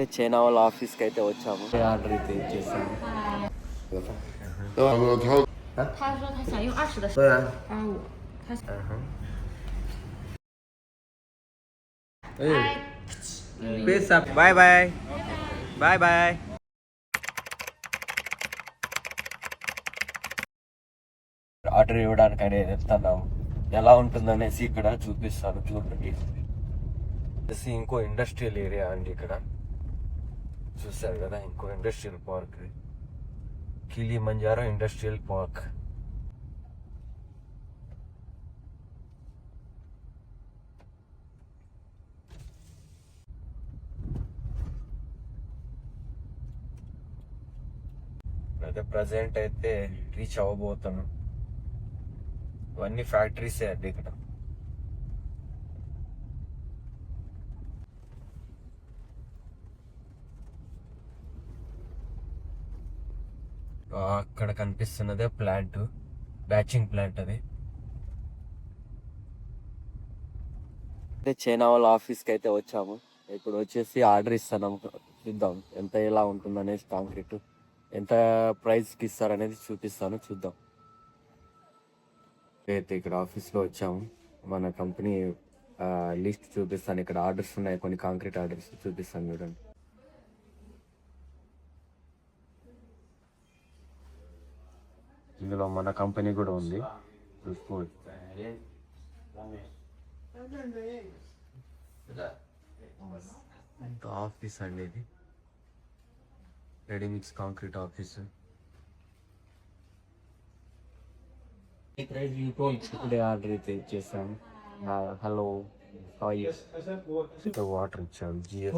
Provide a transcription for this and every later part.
అయితే చైనా వాళ్ళ ఆఫీస్ కి అయితే వచ్చాము ఆర్డర్ అయితే ఇచ్చేసాము bye bye bye bye order ఇవ్వడానికి అనేది వెళ్తున్నాము ఎలా ఉంటుందనేసి ఇక్కడ చూపిస్తాను చూడండి ఇంకో ఇండస్ట్రియల్ ఏరియా అండి ఇక్కడ చూసారు కదా ఇంకో industrial park Kilimanjaro industrial park అయితే ప్రజెంట్ అయితే రీచ్ అవ్వబోతాను ఇవన్నీ ఫ్యాక్టరీసే అండి ఇక్కడ అక్కడ కనిపిస్తున్నదే ప్లాంట్ బ్యాచింగ్ ప్లాంట్ అది. అయితే చైనా వాళ్ళ ఆఫీస్కి అయితే వచ్చాము. ఇప్పుడు వచ్చేసి ఆర్డర్ ఇస్తాను చూద్దాం ఎంత ఎలా ఉంటుందనేసి కాంక్రీట్ ఎంత ప్రైస్కి ఇస్తారనేది చూపిస్తాను. చూద్దాం. అయితే ఇక్కడ ఆఫీస్లో వచ్చాము. మన కంపెనీ లిస్ట్ చూపిస్తాను. ఇక్కడ ఆర్డర్స్ ఉన్నాయి. కొన్ని కాంక్రీట్ ఆర్డర్స్ చూపిస్తాను చూడండి. ఇందులో మన కంపెనీ కూడా ఉంది. చూసుకోవచ్చు ఆఫీస్ అండి ఇది. Ready mix concrete office. ఆర్డర్ అయితే ఇచ్చేసాను హలో వాటర్ ఇచ్చాను జిఎస్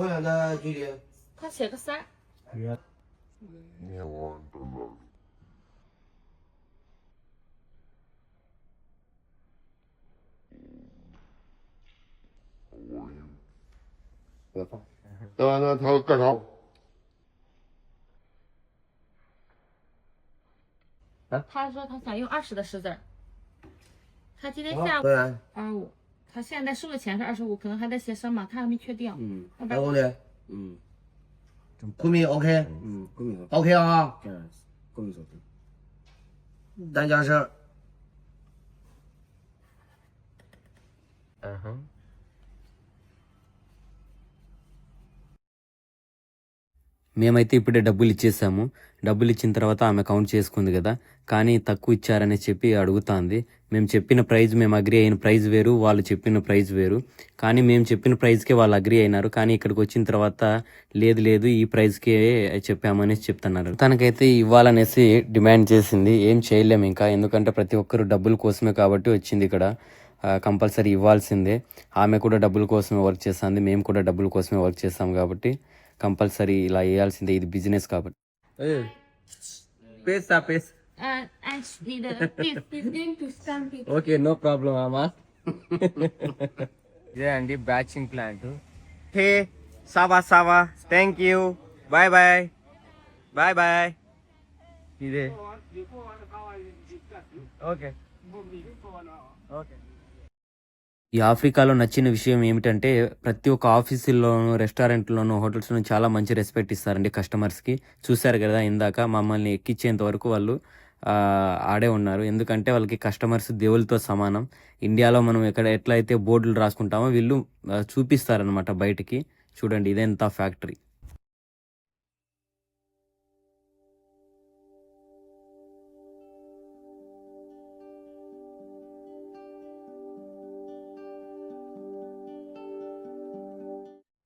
那那他干啥？他说他想用二十的石子儿。他今天下午？二十五，他现在收的钱是二十五，可能还在协商嘛，他还没确定。嗯要不然百公里？嗯昆明 OK 嗯，昆明 OK 啊，嗯，公民手机。单家事儿。మేమైతే ఇప్పుడే డబ్బులు ఇచ్చేసాము డబ్బులు ఇచ్చిన తర్వాత ఆమె కౌంట్ చేసుకుంది కదా. కానీ తక్కువ ఇచ్చారని చెప్పి అడుగుతాంది. మేము చెప్పిన ప్రైజ్ మేము అగ్రి అయిన ప్రైజ్ వేరు వాళ్ళు చెప్పిన ప్రైజ్ వేరు. కానీ మేము చెప్పిన ప్రైజ్కే వాళ్ళు అగ్రి అయినారు. కానీ ఇక్కడికి వచ్చిన తర్వాత లేదు లేదు ఈ ప్రైజ్కే చెప్పామనేసి చెప్తున్నారు. తనకైతే ఇవ్వాలనేసి డిమాండ్ చేసింది. ఏం చేయలేము ఇంకా. ఎందుకంటే ప్రతి ఒక్కరు డబ్బుల కోసమే కాబట్టి వచ్చింది ఇక్కడ. కంపల్సరీ ఇవ్వాల్సిందే. ఆమె కూడా డబ్బుల కోసమే వర్క్ చేస్తుంది. మేము కూడా డబ్బుల కోసమే వర్క్ చేస్తాం కాబట్టి కంపల్సరీ ఇలా వేయాల్సిందే ఇది బిజినెస్ కాబట్టి. పేసా పేస్. ఓకే నో ప్రాబ్లం అమ్మా ఇదే అండి బ్యాచింగ్ ప్లాంట్. హే సావా సావా. Thank you bye bye bye bye ఇదే. ఓకే ఓకే ఈ ఆఫ్రికాలో నచ్చిన విషయం ఏమిటంటే ప్రతి ఒక్క ఆఫీసుల్లోనూ రెస్టారెంట్లోనూ హోటల్స్లోనూ చాలా మంచి రెస్పెక్ట్ ఇస్తారండి కస్టమర్స్కి చూశారు కదా ఇందాక మమ్మల్ని ఎక్కించేంత వరకు వాళ్ళు ఆడే ఉన్నారు. ఎందుకంటే వాళ్ళకి కస్టమర్స్ దేవులతో సమానం. ఇండియాలో మనం ఎక్కడ ఎట్లయితే బోర్డులు రాసుకుంటామో వీళ్ళు చూపిస్తారనమాట బయటికి. చూడండి ఇదెంత ఫ్యాక్టరీ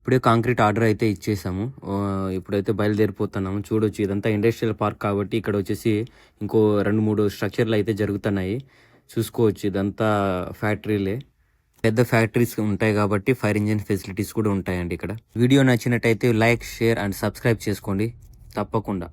ఇప్పుడే కాంక్రీట్ ఆర్డర్ అయితే ఇచ్చేసాము. ఇప్పుడైతే బయలుదేరిపోతున్నాము. చూడొచ్చు ఇదంతా ఇండస్ట్రియల్ పార్క్ కాబట్టి ఇక్కడ వచ్చేసి ఇంకో రెండు మూడు స్ట్రక్చర్లు అయితే జరుగుతున్నాయి. చూసుకోవచ్చు ఇదంతా ఫ్యాక్టరీలే. పెద్ద ఫ్యాక్టరీస్ ఉంటాయి కాబట్టి ఫైర్ ఇంజిన్ ఫెసిలిటీస్ కూడా ఉంటాయండి ఇక్కడ. వీడియో నచ్చినట్టయితే లైక్ షేర్ అండ్ సబ్స్క్రైబ్ చేసుకోండి. తప్పకుండా.